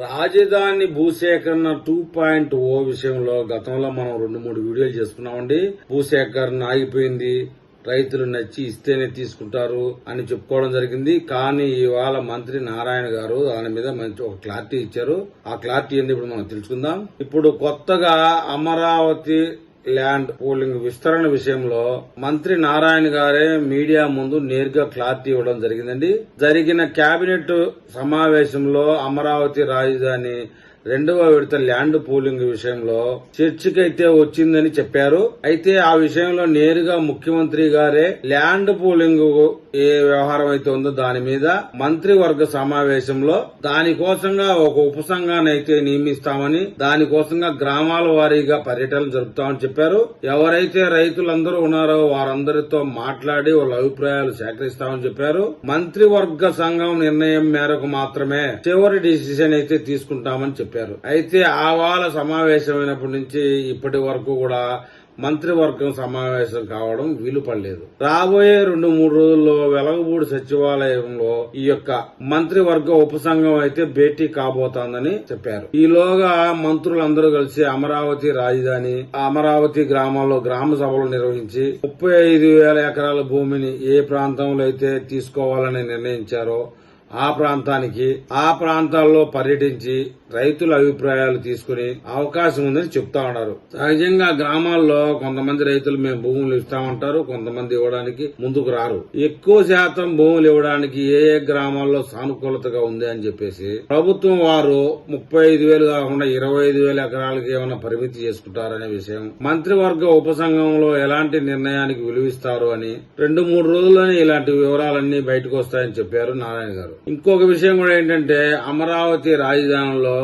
రాజధాని భూసేకరణ two point ఓ విషయంలో గతంలో మనం రెండు మూడు వీడియోలు చేసుకున్నామండి. భూసేకరణ ఆగిపోయింది. రైతులు నచ్చి ఇస్తేనే తీసుకుంటారు అని చెప్పుకోవడం జరిగింది. కానీ ఇవాళ మంత్రి నారాయణ గారు దాని మీద మంచి ఒక క్లారిటీ ఇచ్చారు. ఆ క్లారిటీ ఏంది ఇప్పుడు మనం తెలుసుకుందాం. ఇప్పుడు కొత్తగా అమరావతి ల్యాండ్ పోలింగ్ విస్తరణ విషయంలో మంత్రి నారాయణ గారే మీడియా ముందు నేరుగా క్లారిటీ ఇవ్వడం జరిగిందండి. జరిగిన కేబినెట్ సమావేశంలో అమరావతి రాజధాని రెండవ విడత ల్యాండ్ పూలింగ్ విషయంలో చర్చకైతే వచ్చిందని చెప్పారు. అయితే ఆ విషయంలో నేరుగా ముఖ్యమంత్రి గారే ల్యాండ్ పూలింగ్ ఏ వ్యవహారం అయితే ఉందో దాని మీద మంత్రివర్గ సమావేశంలో దానికోసంగా ఒక ఉపసంఘాన్ని అయితే నియమిస్తామని దానికోసంగా గ్రామాల వారీగా పర్యటనలు జరుపుతామని చెప్పారు. ఎవరైతే రైతులందరూ ఉన్నారో వారందరితో మాట్లాడి వాళ్ళ అభిప్రాయాలు సేకరిస్తామని చెప్పారు. మంత్రివర్గ సంఘం నిర్ణయం మేరకు మాత్రమే చివరి డిసిషన్ అయితే తీసుకుంటామని చెప్పారు. అయితే ఆవాల సమావేశమైనప్పటి నుంచి ఇప్పటి వరకు కూడా మంత్రివర్గం సమావేశం కావడం వీలు పడలేదు. రాబోయే రెండు మూడు రోజుల్లో వెలగపూడి సచివాలయంలో ఈ యొక్క మంత్రివర్గ ఉపసంఘం అయితే భేటీ కాబోతోందని చెప్పారు. ఈలోగా మంత్రులందరూ కలిసి అమరావతి రాజధాని ఆ అమరావతి గ్రామాల్లో గ్రామ సభలు నిర్వహించి ముప్పై ఐదు వేల ఎకరాల భూమిని ఏ ప్రాంతంలో అయితే తీసుకోవాలని నిర్ణయించారో ఆ ప్రాంతానికి ఆ ప్రాంతాల్లో పర్యటించి రైతుల అభిప్రాయాలు తీసుకుని అవకాశం ఉందని చెప్తా ఉన్నారు. సహజంగా గ్రామాల్లో కొంతమంది రైతులు మేము భూములు ఇస్తామంటారు కొంతమంది ఇవ్వడానికి ముందుకు రారు. ఎక్కువ శాతం భూములు ఇవ్వడానికి ఏ ఏ గ్రామాల్లో సానుకూలతగా ఉంది అని చెప్పేసి ప్రభుత్వం వారు ముప్పై ఐదు వేలు కాకుండా ఇరవై ఐదు వేల ఎకరాలకి ఏమైనా పరిమితి చేసుకుంటారనే విషయం మంత్రివర్గ ఉపసంఘంలో ఎలాంటి నిర్ణయానికి విలువిస్తారు అని రెండు మూడు రోజుల్లోనే ఇలాంటి వివరాలన్నీ బయటకు వస్తాయని చెప్పారు నారాయణ గారు. ఇంకొక విషయం కూడా ఏంటంటే అమరావతి రాజధానిలో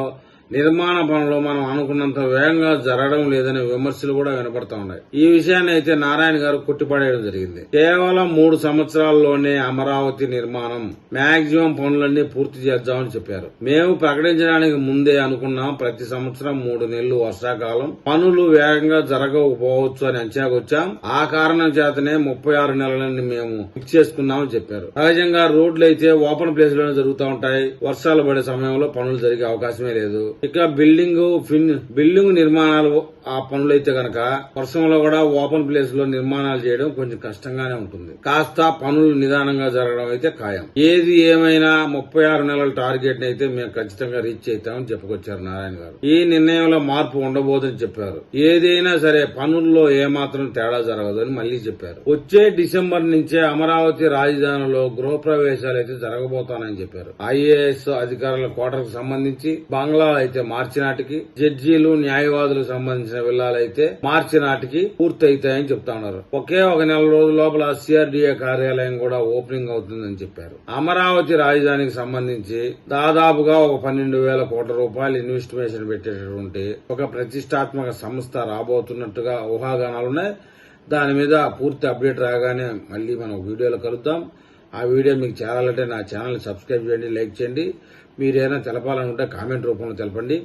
నిర్మాణ పనులు మనం అనుకున్నంత వేగంగా జరగడం లేదనే విమర్శలు కూడా వినపడతా ఉన్నాయి. ఈ విషయాన్ని అయితే నారాయణ గారు కొట్టిపడేయడం జరిగింది. కేవలం మూడు సంవత్సరాల్లోనే అమరావతి నిర్మాణం మాక్సిమం పనులన్నీ పూర్తి చేద్దామని చెప్పారు. మేము ప్రకటించడానికి ముందే అనుకున్నాం ప్రతి సంవత్సరం మూడు నెలలు వర్షాకాలం. పనులు వేగంగా జరగకపోవచ్చు అని అంచనాకు వచ్చాం. ఆ కారణం చేతనే ముప్పై ఆరు నెలలని మేము ఫిక్స్ చేసుకున్నామని చెప్పారు. సహజంగా రోడ్లు అయితే ఓపెన్ ప్లేస్లోనే జరుగుతూ ఉంటాయి. వర్షాలు పడే సమయంలో పనులు జరిగే అవకాశమే లేదు. ఇక బిల్డింగ్ ఫిన్ బిల్డింగ్ నిర్మాణాలు ఆ పనులు అయితే గనక వర్షంలో కూడా ఓపెన్ ప్లేస్లో నిర్మాణాలు చేయడం కొంచెం కష్టంగానే ఉంటుంది. కాస్త పనులు నిదానంగా జరగడం అయితే ఖాయం. ఏది ఏమైనా ముప్పై ఆరు నెలల టార్గెట్ అయితే మేము ఖచ్చితంగా రీచ్ అవుతామని చెప్పుకొచ్చారు నారాయణ గారు. ఈ నిర్ణయంలో మార్పు ఉండబోదని చెప్పారు. ఏదైనా సరే పనుల్లో ఏమాత్రం తేడా జరగదని మళ్ళీ చెప్పారు. వచ్చే డిసెంబర్ నుంచే అమరావతి రాజధానిలో గృహప్రవేశాలు అయితే జరగబోతానని చెప్పారు. ఐఏఎస్ అధికారుల కోటకు సంబంధించి బంగ్లా అయితే మార్చి నాటికి జడ్జీలు న్యాయవాదులకు సంబంధించిన విల్లాలైతే మార్చి నాటికి పూర్తి అవుతాయని చెప్తా ఉన్నారు. ఒకే ఒక నెల రోజుల లోపల సిఆర్డీఏ కార్యాలయం కూడా ఓపెనింగ్ అవుతుందని చెప్పారు. అమరావతి రాజధానికి సంబంధించి దాదాపుగా ఒక పన్నెండు వేల కోట్ల రూపాయలు ఇన్వెస్టిమేషన్ పెట్టేటటువంటి ఒక ప్రతిష్టాత్మక సంస్థ రాబోతున్నట్టుగా ఊహాగానాలున్నాయి దాని మీద పూర్తి అప్డేట్ రాగానే మళ్ళీ మనం వీడియోలో కలుద్దాం. ఆ వీడియో మీకు చేరాలంటే నా ఛానల్ సబ్స్క్రైబ్ చేయండి లైక్ చేయండి. మీరేమైనా తెలపాలనుకుంటే కామెంట్ రూపంలో తెలపండి.